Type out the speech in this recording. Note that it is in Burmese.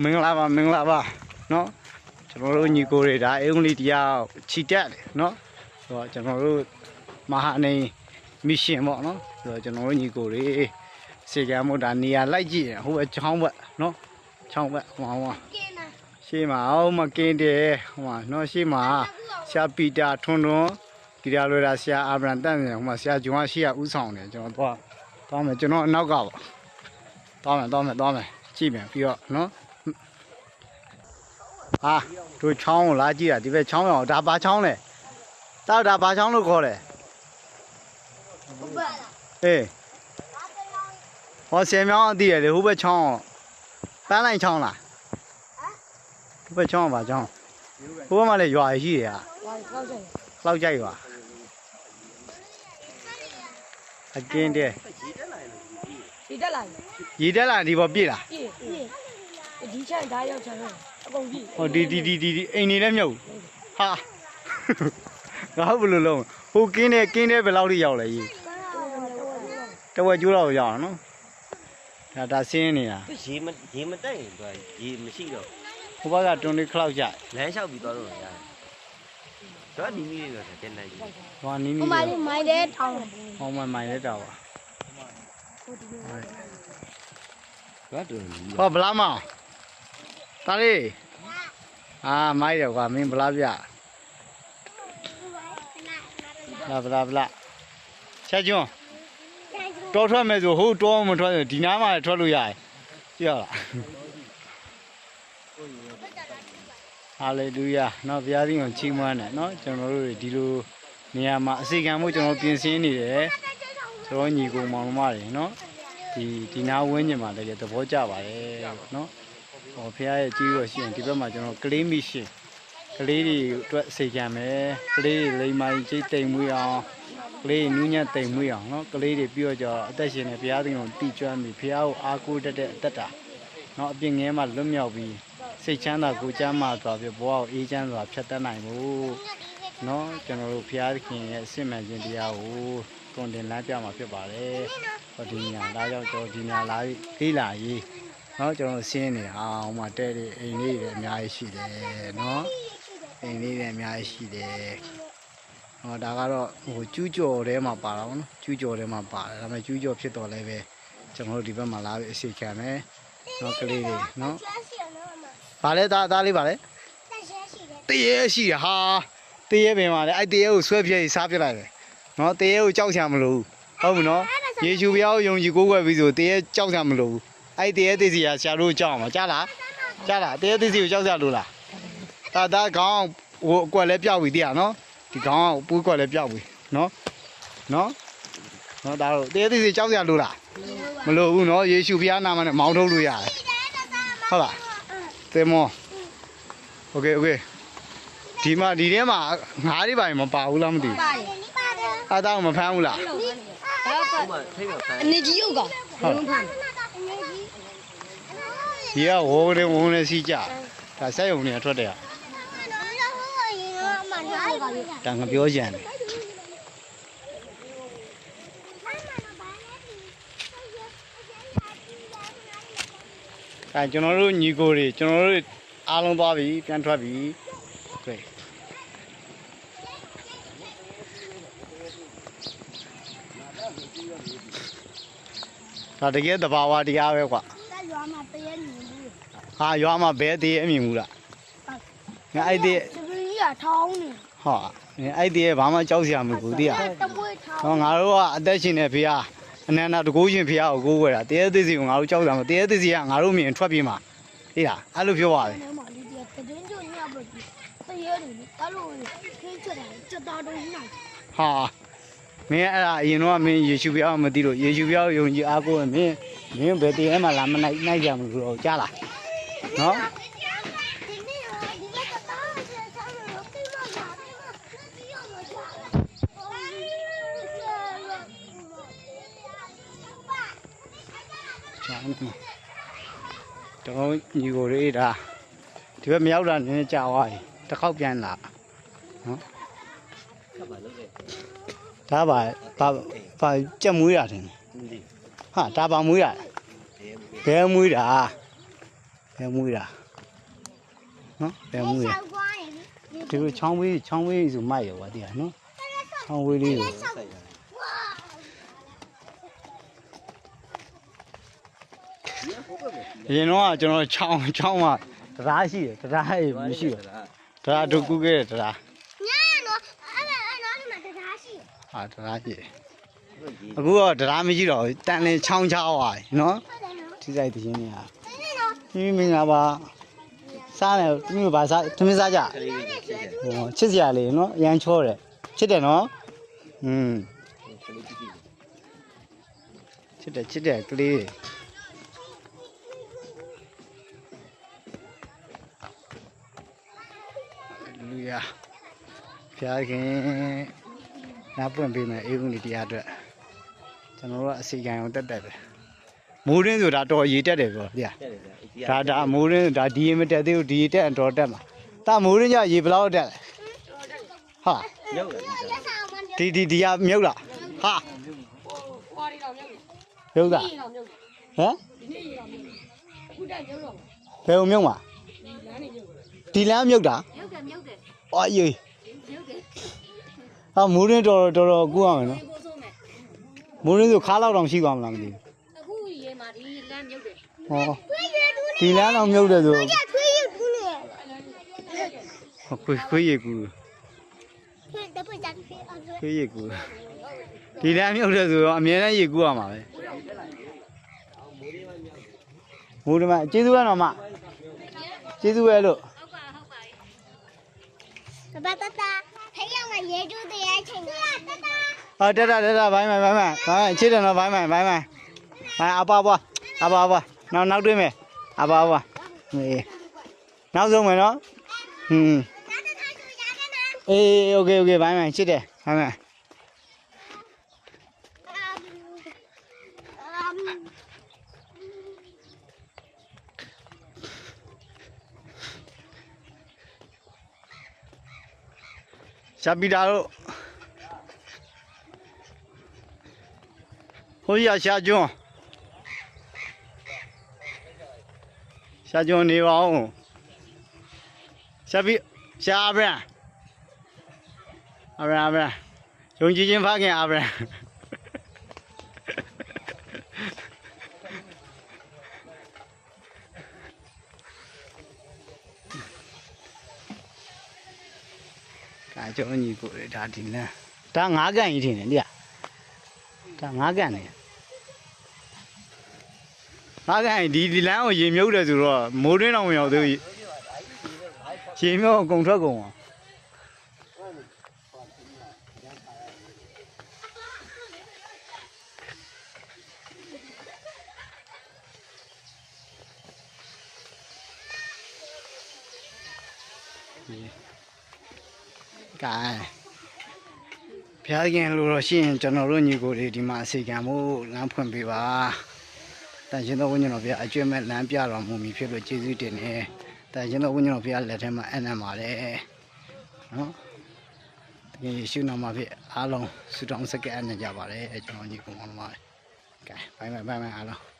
မင်္ဂလာပါမင်္ဂလာပါနော်ကျွန်တော်တို့ညီကိုတွေဒါအင်္ဂလိပ်တရားချီတက်တယ်နော်ဆိုတော့ကျွန်တော်တို့မဟာနေမရှင်ပေါ့နော်ဆိုတော့ကျွန်တော်တို့ညီကိုတွေစေကံမို့ဒါနေရာလိုက်ကြည့်ဟိုအချောင်းဘက်နော်ချောင်းဘက်ဟောဟောရှေ့မှာအောင်မကင်းတယ်ဟိုမှာနော်ရှေ့မှာဆရာပီတာထွန်းထွန်းဒီရလွယ်တာဆရာအာဗရန်တန့်တယ်ဟိုမှာဆရာဂျွန်ကရှေ့ကဥဆောင်တယ်ကျွန်တော်သွားသွားမယ်ကျွန်တော်အနောက်ကပေါ့သွားမယ်သွားမယ်သွားမယ်ကြည့်မယ်ပြီးတော့နော် ဟာတို့ချောင်းကိုလာကြည့်တာဒီဘက်ချောင်းရောဒါဘာချောင်းလဲတောက်ဒါဘာချောင်းလို့ခေါ်တယ်ဘဘလာအေးဘာတလောင်းဟောဆယ်မြောင်းအသိရတယ်ဟိုဘက်ချောင်းပန်းလိုက်ချောင်းလားဟိုဘက်ချောင်းကဘာချောင်းဟိုဘက်မှာလည်းရွာရှိတယ်ဟာဝါကောက်တယ်လောက်ကြိုက်ရွာအကင်းတဲ့ဒီတက်လာပြီရေတက်လာဒီပေါ်ပြည့်လားပြည့်ပြည့်ဒီချန်ဓာတ်ရောက်ချင်တယ် အကုန်ပြည့်ဟောဒီဒီဒီဒီဒီအိမ်နေလည်းမြုပ်ဟာငါဘယ်လိုလုံးဟိုကင်းတဲ့ကင်းတဲ့ဘယ်လောက်ထိရောက်လဲကြီးတဝက်ကျိုးတော့ရောက်အောင်နော်ဒါဒါဆင်းနေတာရေမရေမတက်ရင်သူကရေမရှိတော့ဟိုဘက်ကတွန်လေးခလောက်ကြလမ်းလျှောက်ပြီးသွားလို့ရတယ်။တော့ဒီနည်းလေးတော့တင်နိုင်ပြီဟောနီးနီးဟိုမှာလေးမိုင်းတဲ့ထောင်းဟောမမိုင်လက်တော့ပါ။တော့တူနီးဟောဗလားမောင် တာလေးအာမိုက်တယ်ကွာမင်းဗလားပြလာဗလားဗလားချက်ကျွန်းတော်ထွက်မယ်ဆိုဟိုတော်မထွက်ဒီနားမှာထွက်လို့ရတယ်ကြည့်ရလားဟာလေလုယာနော်ဘုရားသခင်ကိုချီးမွမ်းတယ်နော်ကျွန်တော်တို့ဒီလိုနေရာမှာအစီကံမှုကျွန်တော်ပြင်ဆင်နေတယ်ကျွန်တော်ညီကိုမောင်နှမတွေနော်ဒီဒီနာဝင်းကျင်မှာလည်းသဘောကျပါတယ်ပေါ့နော် ဟောဖះရဲ့ကြီးရောရှိရင်ဒီဘက်မှာကျွန်တော်ကလေးမိရှင်ကလေးတွေအတွက်စေကံမယ်ကလေးတွေလိမ္မာကြီးတိတ်မွေးအောင်ကလေးနူးညံ့တိမ်မွေးအောင်နော်ကလေးတွေပြီးတော့ကြတော့အသက်ရှင်နေဘုရားသခင်ကိုတည်ကျွမ်းပြီးဘုရားကိုအားကိုးတတ်တဲ့အသက်တာနော်အပြစ်ငဲမှာလွတ်မြောက်ပြီးစိတ်ချမ်းသာကိုယ်ချမ်းသာစွာပြီးဘဝကိုအေးချမ်းစွာဖြတ်တတ်နိုင်ဖို့နော်ကျွန်တော်တို့ဘုရားသခင်ရဲ့အစစ်မှန်ခြင်းတရားကိုတွင်တင်လမ်းပြမှာဖြစ်ပါတယ်ဟောဒီညာလာကြောင့်ကျွန်တော်ဒီညာလာပြီးလေးလာရေး နော်ကျွန်တော်ဆင်းနေတာဟိုမှာတဲတွေအိမ်လေးတွေအများကြီးရှိတယ်နော်အိမ်လေးတွေအများကြီးရှိတယ်ဟောဒါကတော့ဟိုကျူးကျော်ထဲမှာပါတာပေါ့နော်ကျူးကျော်ထဲမှာပါတယ်ဒါပေမဲ့ကျူးကျော်ဖြစ်တော့လည်းပဲကျွန်တော်တို့ဒီဘက်မှာလာပြီးအစီခံမယ်နော်ကလေးတွေနော်ဗာလဲသားသားလေးဗာလဲတရေရှိတယ်ဟာတရေပင်ပါလေအဲ့တရေကိုဆွဲပြရေးစားပြလိုက်တယ်နော်တရေကိုကြောက်ချင်မလို့ဟုတ်ဘူးနော်ယေရှုဘုရားကိုယုံကြည်ကိုးကွယ်ပြီးဆိုတရေကြောက်ချင်မလို့ အဲ့တရေသိစီကဆရာတို့ကြောက်မှာကြားလားကြားလားတရေသိစီကိုကြောက်ကြလို့လားဒါဒါခေါင်းဟိုအကွက်လည်းပြောက်ပြီတရနော်ဒီခေါင်းကပူးကွက်လည်းပြောက်ပြီနော်နော်နော်ဒါတော့တရေသိစီကြောက်ကြလို့လားမလို့ဘူးနော်ယေရှုဘုရားနာမနဲ့မောင်းထုတ်လို့ရတယ်ဟုတ်လားသေမောโอเคโอเคဒီမှာဒီထဲမှာငါးတွေပါရင်မပါဘူးလားမသိဘူး ပါတယ်ဒီပါတယ် အားတောင်းမဖမ်းဘူးလား ။ဟိုမှာထိတ်မှာဖမ်း အနေကြီးရုပ်က ဟုတ် လုံးဖမ်း ဒီကဝိုးတယ်ဝုန်းနေစီကြဒါဆက်ယုံနေထွက်တယ်ကဒါငါပြောကြံတယ်အဲကျွန်တော်တို့ညီကိုတွေကျွန်တော်တို့အားလုံးသွားပြီပြန်ထွက်ပြီကဲဒါတကယ်တဘာဝတရားပဲကွာ တက်ရွာမှာတရက်နေဘူး ဟာရွာမှာဘဲသေးအမြင်ဘူးလားငါအဲ့ဒီစပင်းကြီးကထောင်းနေဟာအဲ့ဒီဘာမှကြောက်စရာမလိုဘူးတိရတမွေးထောင်းဟောငါတို့ကအသက်ရှင်နေဖေဟာအနန္တတကူရှင်ဖေဟာကိုကိုးကွယ်တာတရားသစ္စီကိုငါတို့ကြောက်တာမတရားသစ္စီကငါတို့မြင်ထွက်ပြေးမှာဟေးလားအဲ့လိုပြောပါတယ်နေမှာလေးတည်းတည်င်းကျညပ်ပြီးတရက်နေအဲ့လိုခင်းချက်တာချက်သားတော့ညောင်းဟာမင်းအဲ့ဒါအရင်တော့မင်းယေရှုဘုရားကိုမသိလို့ယေရှုဘုရားကိုယုံကြည်အားကိုးရင်မင်းမင်းဘယ်တရားမှလာမနိုင်နိုင်ကြမလို့တော့ကြားလား နော်ဒီနေ့ကဒီကတားချက်ချမ်းလို့ကိမလာကိမလက်ပြောမချာကျောင်းမှာတော့ညီကိုလေးဒါဒီဘ က်မရောက်တာနည်းနည်းကြာသွားပြီတစ်ခေါက်ပြန်လာနော်ခက်ပါလို့လေဒါပါဘာဘာကြက်မွေးတာတင်။ဒီဟာဒါပါမွေးတာဘဲမူဘဲမွေးတာဘဘယ်မွေးတာနော်ဘယ်မွေးဆောတာက်သွားရင်ဒီလိုချောင်းဝေးချောင်းဝေးဆိုမိုက်ရောဗာတရားနော်ချောင်းဝေးလေးကိုစိုက်ရတယ်ဝါအရင်တော့ကကျွန်တော်ချောင်းချောင်းမှာတရားရှိတယ်တရားဟဲ့မရှိဘူးတရားတို့ကူးခဲ့တယ်တရားညာနော်အဲ့ဒါအဲ့တော့ဒီမှာတရားရှိဟာတရားရှိတယ်အခုတော့တရားမရှိတော့ဘူးတန်လင်းချောင်းချောင်းသွားပြီနော်ဟုတ်တယ်နော်ထိဆိုင်တခြင်းနေဟာ ဒီနော်မိမင်္ဂလာပါစားမယ်သူမျိုးပါစားသူမျိုးစားကြကလေးလေးချစ်တယ်ဟောချစ်စရာလေးနော်အရန်ချောတယ်ချစ်တယ်နော်อืมကလေးကြည့်ကြည့်ချစ်တယ်ချစ်တယ်ကလေးလူရဖျားခင်နားပွင့်ပေးမယ်အေးဦးလေးတရားအတွက်ကျွန်တော်တို့ကအစီကံအောင်တက်တက်ပဲ မိုးရင်းဆိုတာတော်ရေတက်တယ်ပြောဗျာတယ်ဗျာဒါဒါမိုးရင်းဒါဒီရေမတက်သေးဘူးဒီရေတက်ရင်တော်တက်မှာတာမိုးရင်းကြရေဘယ်လောက်တက်လဲဟာရောက်တယ်လက်ဆောင်မန်ဒီဒီဒီကမြုပ်လားဟာခွာရီတော်မြုပ်မြုပ်တာဒီတော်မြုပ်ဟမ်ဒီနေ့ရီတော်မြုပ်အခုတက်မြုပ်တော့ဘယ်ုံမြုပ်မှာဒီလမ်းနေမြုပ်ဒီလမ်းမြုပ်တာမြုပ်တယ်မြုပ်တယ်အော်အေးမြုပ်တယ်ဟာမိုးရင်းတော်တော်တော်ကူအောင်နော်ဒီကိုဆုံးမယ်မိုးရင်းဆိုခါလောက်တောင်ရှိသွားမလားမသိအခုရေမှာဒီလမ်းမြု ပ်တယ်ဘူးဟောထွေးရတူးနေဒီလမ်းတော့မြုပ်တယ်ဆိုထွေးရတူးနေခွေးခွေးရကူထွေးတပွေးကြထွေးအောင်ထွေးခွေးရကူဒီလမ်းမြုပ်တယ်ဆိုတော့အမြဲတမ်းရကူရမှာပဲမိုးရင်းမကျေးဇူးရတော့မကျေးဇူးပဲလို့ဟုတ်ပါဟုတ်ပါဘာတတာထိုင်ရမှာရေတူးတဲ့အချိန်ကတတာဟောတက်တာတက်တာဘိုင်းမိုင်ဘိုင်းမိုင်ဘိုင်းမိုင်ချစ်တယ်နော်ဘိုင်းမိုင်ဘိုင်းမိုင်ဘိုင်းအပါပွားအပါပွား နောက်နောက်တွေ့မယ်အပါပွားအေးနောက်ဆုံးမယ်နော်ဟွန်းဒါတတာဆိုရခဲ့နော်အေး 下就你王，下边下阿边，阿边阿边，用基金发给阿边。俺叫你过来咋听呢？咱俺干一听的，你咋干的？ အဗရန်အဗရန်အဗရန်ယုံကြည်ခြင်းဖခင်အဗရန်ဒါကျွန်တော်ညီကိုလေဒါဒီလမ်းဒါငါးကန်ကြီးထင်တယ်လေဒါငါးကန်နေငါးကန်ကြီးဒီဒီလမ်းကိုရေမြုပ်တယ်ဆိုတော့မိုးတွင်းတော့မရောက်သေးဘူးရေမြုပ်အကုန်ထွက်ကုန်အောင်ကဲဖျားခင်လို့တော့ရှိရင်ကျွန်တော်တို့ညီကိုတွေဒီမှာအစီကံမှုလမ်းဖွင့်ပေးပါ တန်ရှင်တော်ဝိညာဉ်တော်ဘုရားအကျွတ်မဲ့လမ်းပြတော်မူမီဖြစ်လို့ကျေးဇူးတင်တယ်တန်ရှင်တော်ဝိညာဉ်တော်ဘုရားလက်ထက်မှာအနံ့ပါတယ်နော်တကယ်ယေရှုနာမဖြင့်အားလုံးဆုတောင်းစက္ကန့်အနံ့ကြပါတယ်ကျွန်တော်ညီကိုမောင်မကဲဘိုင်ဘိုင်ဘိုင်ဘိုင်အားလုံး